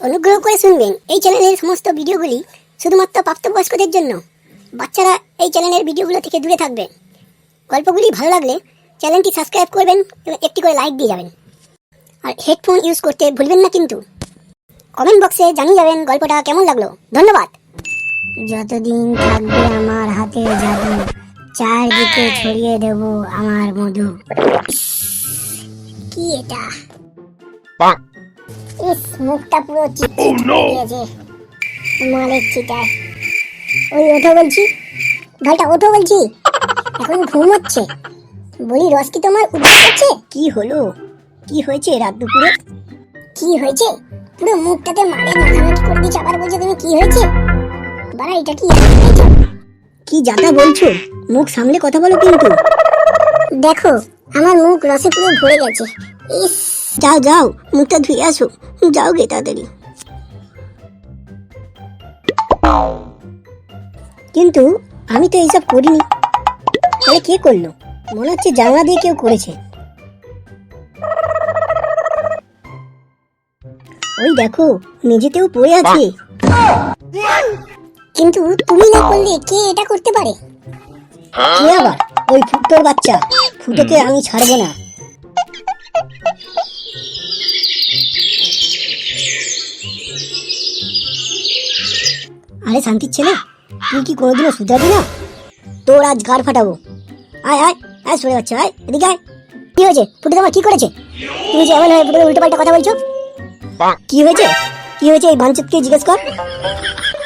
অনুগ্রহ করে শুনবেন। এই চ্যানেলের সমস্ত ভিডিওগুলি শুধুমাত্র প্রাপ্তবয়স্কদের জন্য। বাচ্চারা এই চ্যানেলের ভিডিওগুলো থেকে দূরে থাকবে। গল্পগুলি ভালো লাগলে চ্যানেলটি সাবস্ক্রাইব করবেন এবং একটি করে লাইক দিয়ে যাবেন। আর হেডফোন ইউজ করতে ভুলবেন না কিন্তু। কমেন্ট বক্সে জানিয়ে যাবেন গল্পটা কেমন লাগল। ধন্যবাদ। যতদিন থাকবে আমার হাতে জাদু চারদিকে ছড়িয়ে দেব আমার মধু। কি এটা? ইস মুখটা পুরো গিয়েছে মালের চিটায় ওই ওঠো বলছি। ভাইটা ওঠো বলছি। এখন ঘুম হচ্ছে। বলি রস কি তোমার করছে কি হলো? কি হয়েছে রাত দুপুরে? কি হয়েছে? পুরো মুখটাতে মারে মাখামাখি করে দিচ্ছে আবার বলছে তুমি কি হয়েছে? বাড়া এটা কি হয়েছে? কি যাতা বলছো? মুখ সামলে কথা বলো কিন্তু। দেখো আমার মুখ রসে পুরো ভরে গেছে। ইস যাও যাও মুখটা ধুয়ে আসো। যাও গে তাড়াতাড়ি। কিন্তু আমি তো এইসব করিনি। তাহলে কে করল? মনে হচ্ছে জানলা দিয়ে কেউ করেছে। ওই দেখো মেঝেতেও পড়ে আছে। কিন্তু তুমি না করলে কে এটা করতে পারে? কে আবার? ওই ফুটোর বাচ্চা। ফুটোকে আমি ছাড়বো না। আরে শান্তির ছেলে, তুই কি কোনোদিনও শুধরাবি না? তোর আজ গাড় ফাটাবো। আয় আয় আয়, সরে বাচ্চা আয়, এদিকে আয়। কি হয়েছে? ফুটে তোমার কি করেছে? তুমি যে এমন হয়ে ফুটে উল্টো পাল্টা কথা বলছো? কি হয়েছে? কি হয়েছে এই বাঞ্চিতকে জিজ্ঞেস কর।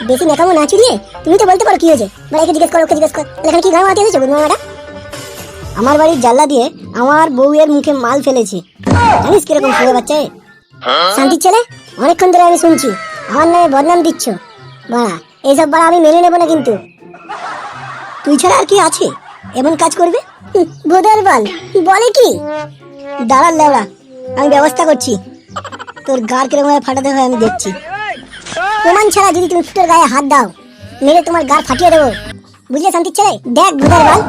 বেশি নেকামো না চুরিয়ে তুমি তো বলতে পারো কি হয়েছে। মানে একে জিজ্ঞেস কর, ওকে জিজ্ঞেস কর। এখানে কি গান মাটি হয়েছে বুধমামাটা আমার বাড়ির জানলা দিয়ে আমার বউয়ের মুখে মাল ফেলেছে। জানিস কীরকম শুয়ে বাচ্চা শান্তির ছেলে? অনেকক্ষণ ধরে আমি শুনছি। আমার নামে বদনাম দিচ্ছ। বাড়া, এইসব বাড়া আমি মেনে নেব না কিন্তু। তুই ছাড়া আর কি আছে? এমন কাজ করবে? বোধার বল। বলে কি? দাঁড়ান লেওড়া, আমি ব্যবস্থা করছি। তোর গার কীরকম ভাবে ফাটাতে হয় আমি দেখছি। প্রমাণ ছাড়া যদি তুমি ফুটোর গায়ে হাত দাও, মেরে তোমার গার ফাটিয়ে দেবো। বুঝলে শান্তির ছেলে? দেখ বোধার বল,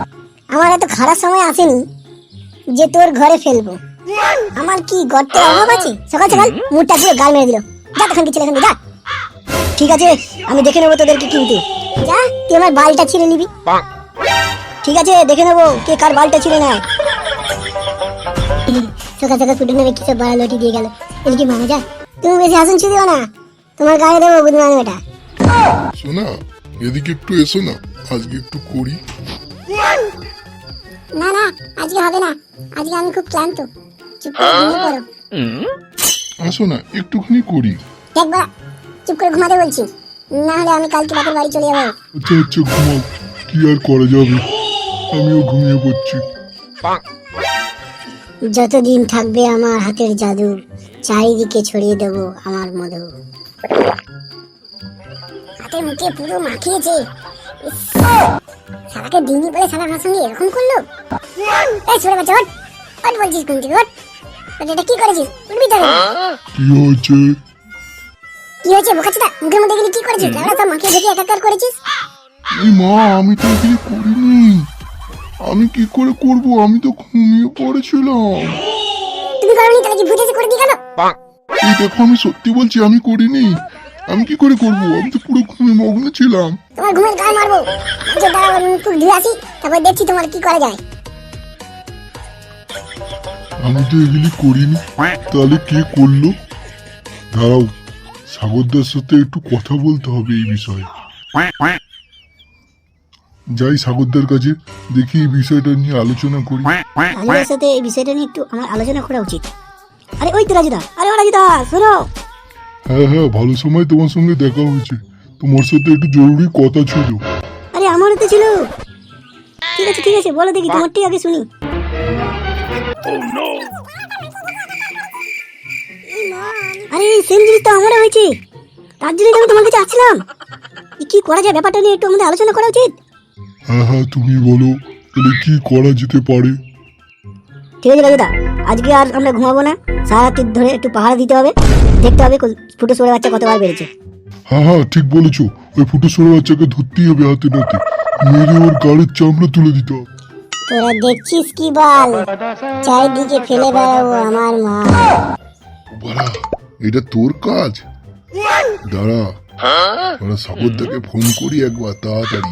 আমার এত খারাপ সময় আসেনি যে তোর ঘরে ফেলব। আমার কি গর্তের অভাব আছে? সকাল সকাল মুখটা পুরো গাল মেরে দিল। যা তখন ছেলে এখান থেকে, যা ঠিক আছে আমি দেখে নেব তোদেরকে কিন্তু যা তুই আমার বালটা ছিঁড়ে নিবি। ঠিক আছে দেখে নেব কে কার বালটা ছিঁড়ে নেয়। সকাল সকাল ফুটে নেবে কিসব বাড়া লটি দিয়ে গেল। এদিকে মামা যা। তুমি বেশি হাসুন ছিড়িও না। তোমার গায়ে দেবো বুধমান এটা। শোনা এদিকে একটু এসো না আজকে একটু করি। না না আজকে হবে না। আজকে আমি খুব ক্লান্ত। চুপ করে ঘুমিয়ে পড়ো আসো না একটুখানি করি। দেখ বাড়া চুপ করে ঘুমাতে বলছি। না হলে আমি কালকে বাপের বাড়ি চলে যাব। আচ্ছা আচ্ছা ঘুমাও। কি আর করা যাবে? আমিও ঘুমিয়ে পড়ছি। যতদিন থাকবে আমার হাতের জাদু চারিদিকে ছড়িয়ে দেব আমার মধু। হাতের মুখে পুরো মাখিয়েছে। ইস, শালাকে ডিঙ্গি বলে শালা আমার সঙ্গে এরকম করল? এই ছোট বাচ্চা ওঠ। ওঠ বলছিস থেকে ওঠ, এটা কি করেছিস? উঠবি তো। না? কি হয়েছে? কি হয়েছে? বোকাচ্ছিটা মুখের মধ্যে গেলে কি করেছিস? সব মাখিয়ে ঢেকে একাকার করেছিস? এই মা আমি তো এগুলি করিনি। আমি কি করে করব? আমি তো ঘুমিয়ে পড়েছিলাম। তুমি করনি তাহলে কি ভূত এসে করে দিয়ে গেল এই দেখো আমি সত্যি বলছি আমি করিনি। আমি কি করে করব? আমি তো পুরো ঘুমে মগ্ন ছিলাম। তোমার ঘুমের গায়ে মারবো। আচ্ছা দাঁড়াও আমি মুখ ধুয়ে আসি তারপর দেখছি তোমার কি করা যায়। আমি তো এগুলি করিনি। তাহলে কে করল? দাঁড়াও সাগরদার সাথে একটু কথা বলতে হবে এই বিষয়ে। যাই সাগরদার কাছে দেখি এই বিষয়টা নিয়ে আলোচনা করি। আমার সাথে এই বিষয়টা নিয়ে একটু আমার আলোচনা করা উচিত। আরে ওই তো রাজুদা আরে ও রাজুদা শোনো। হ্যাঁ হ্যাঁ ভালো সময় তোমার সঙ্গে দেখা হয়েছে। তোমার সাথে একটু জরুরি কথা ছিল। আরে আমারও তো ছিল। ঠিক আছে ঠিক আছে বলো দেখি তোমারটাই আগে শুনি। আরে সেম জিনিস তো আমারও হয়েছে। তার জন্য আমি তোমার কাছে আসছিলাম। কি করা যায়? ব্যাপারটা নিয়ে একটু আমাদের আলোচনা করা উচিত। হ্যাঁ হ্যাঁ তুমি বলো তাহলে কি করা যেতে পারে? ঠিক আছে রাজুদা আজকে আর আমরা ঘুমাবো না। সারা ধরে একটু পাহাড় দিতে হবে। দেখতে হবে ফুটো সরে বাচ্চা কতবার বেড়েছে। হ্যাঁ হ্যাঁ ঠিক বলেছ। ওই ফুটো সরে বাচ্চাকে ধরতেই হবে হাতে নাতে। মেরে ওর গাড়ির চামড়া তুলে দিতে হবে। তোরা দেখছিস কি বল? চারিদিকে ফেলে বেড়াবো আমার মা। বাড়া এটা তোর কাজ? দাঁড়া আমরা সাগরদাকে ফোন করি একবার তাড়াতাড়ি।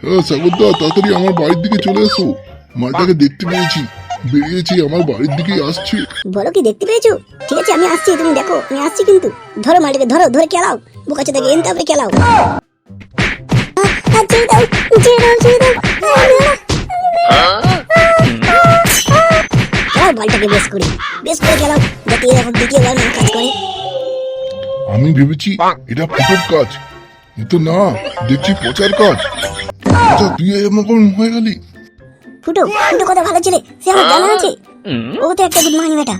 হ্যাঁ সাগরদা তাড়াতাড়ি আমার বাড়ির দিকে চলে এসো। মালটাকে দেখতে পেয়েছি বেরিয়েছি আমার বাড়ির দিকেই আসছে। বলো কি দেখতে পেয়েছ? ঠিক আছে আমি আসছি তুমি দেখো আমি আসছি কিন্তু। ধরো মালটাকে ধরো ধরে খেলাও। বোকাচ্ছে থেকে এনতে হবে খেলাও। বলটাকে বেশ করে বেশ করে খেলাও যাতে এরকম দ্বিতীয়বার না কাজ করে আমি ভেবেছি এটা ফুটোর কাজ কিন্তু না দেখছি পচার কাজ। আচ্ছা তুই এমন হয়ে গেলি? ফুটো ফুটো কত ভালো ছেলে সে আমার জানা আছে। ও তো একটা গুড মানি বেটা